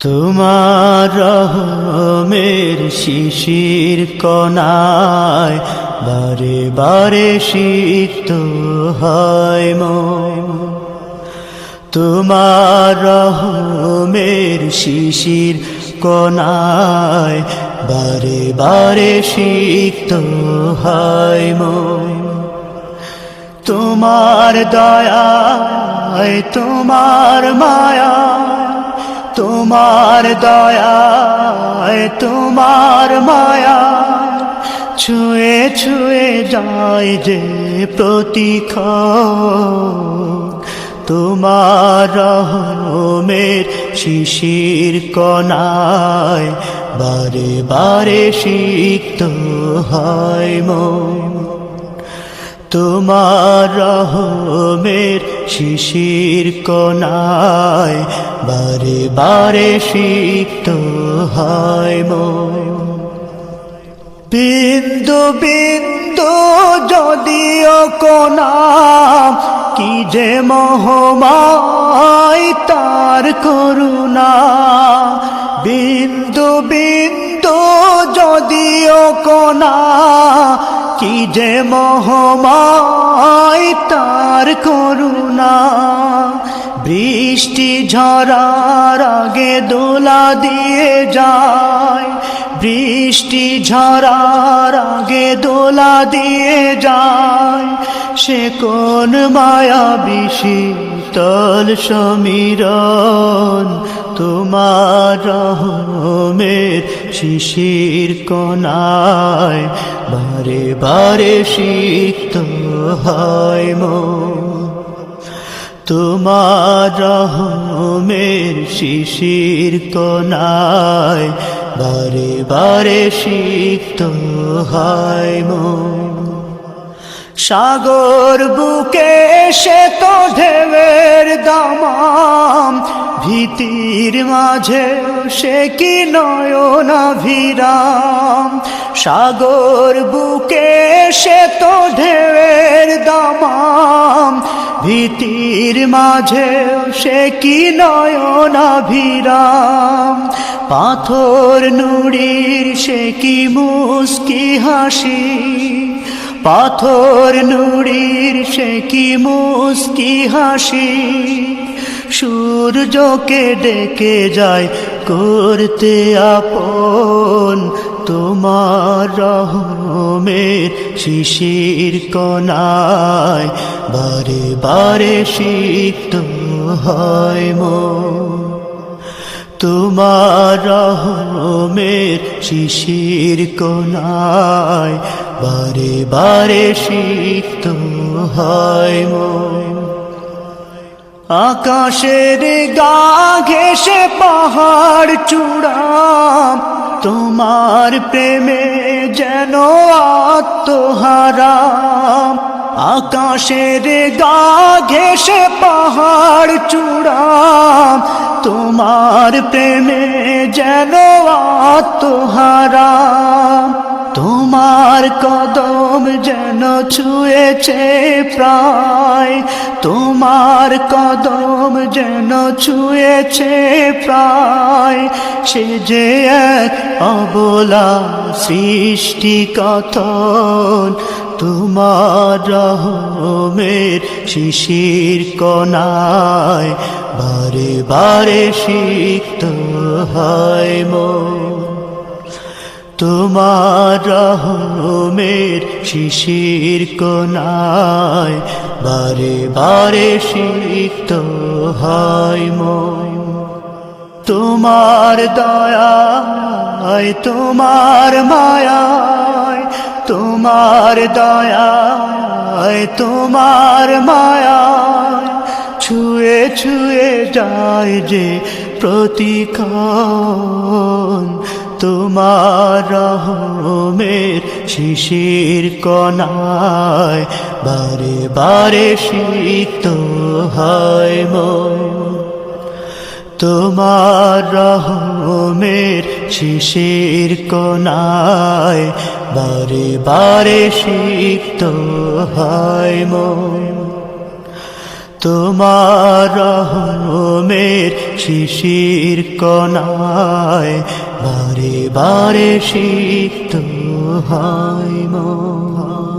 তোমার রহমের শিশির কণায় বারে বারে সিক্ত হয় তোমার রহমের শিশির কণায় বারে বারে সিক্ত হয় তোমার দয়ায়, তোমার মায়া তোমার দয়ায়, তোমার মায়া ছুঁয়ে ছুঁয়ে যায় যে প্রতীক তোমার রহমের শিশির কণায়, বারে বারে সিক্ত হয় মন। তোমার রহমের শিশির কণায়, বারে বারে সিক্ত হয় মন। বিন্দু বিন্দু যদিও কোনা কি যে মহমায় তার করুণা। বিন্দু বিন্দু যদিও কোনা কি যে মহমায় তার করুণা? বৃষ্টি ঝরার আগে দোলা দিয়ে যায়। বৃষ্টি ঝরার আগে দোলা দিয়ে যায়। সে কোন মায়া বিশীতল সমীরণ তোমার রহমের শিশির কণায় বারে বারে সিক্ত হয় মন তোমার রহমের শিশির কণায় বারে বারে সিক্ত হয় মন সাগর বুকে সে তো ভীতির মাঝে সে কি নয়না ভিরাম সাগর বুকে সে তো ঢেবের দামাম। ভীতির মাঝে সে কি নয়না ভিরাম পাথর নুড়ির সে কি মুস্কি হাসি? পাথর নুড়ির সে কি মুস্কি হাসি? সূর্যকে ডেকে যায় করতে আপন তোমার রহমের শিশির কণায়। বারে বারে সিক্ত হয় মন। তোমার রহমের শিশির কোনায় বারে বারে সিক্ত হয় মন। আকাশের গা ঘেসে পাহাড় চূড়াম। তোমার প্রেমে যেন আত্মহারাম। আকাশের গা ঘেসে পাহাড় চূড়াম। তোমার প্রেমে যেন আত্মহারাম। তোমার কদম যেন ছুঁয়েছে প্রায়, তোমার কদম যেন ছুঁয়েছে প্রায়। সে যে এক অবলা সৃষ্টি কথন, তোমার রহমের শিশির কণায়, বারে বারে সিক্ত হয় মন। তোমার রহমের শিশির কোনায় বারে বারে সিক্ত হয় মন। তোমার দয়ায়, তোমার মায়ায়, তোমার দয়ায়, তোমার মায়ায় ছুঁয়ে ছুঁয়ে যায় যে প্রতিক্ষণ। তোমার রহমের শিশির কণায়, বারে বারে সিক্ত হয় তোমার রহমের শিশির কোনায় বারে বারে সিক্ত হয় মন। তোমার রহমের শিশির কনায় বারে বারে শীত হয় মন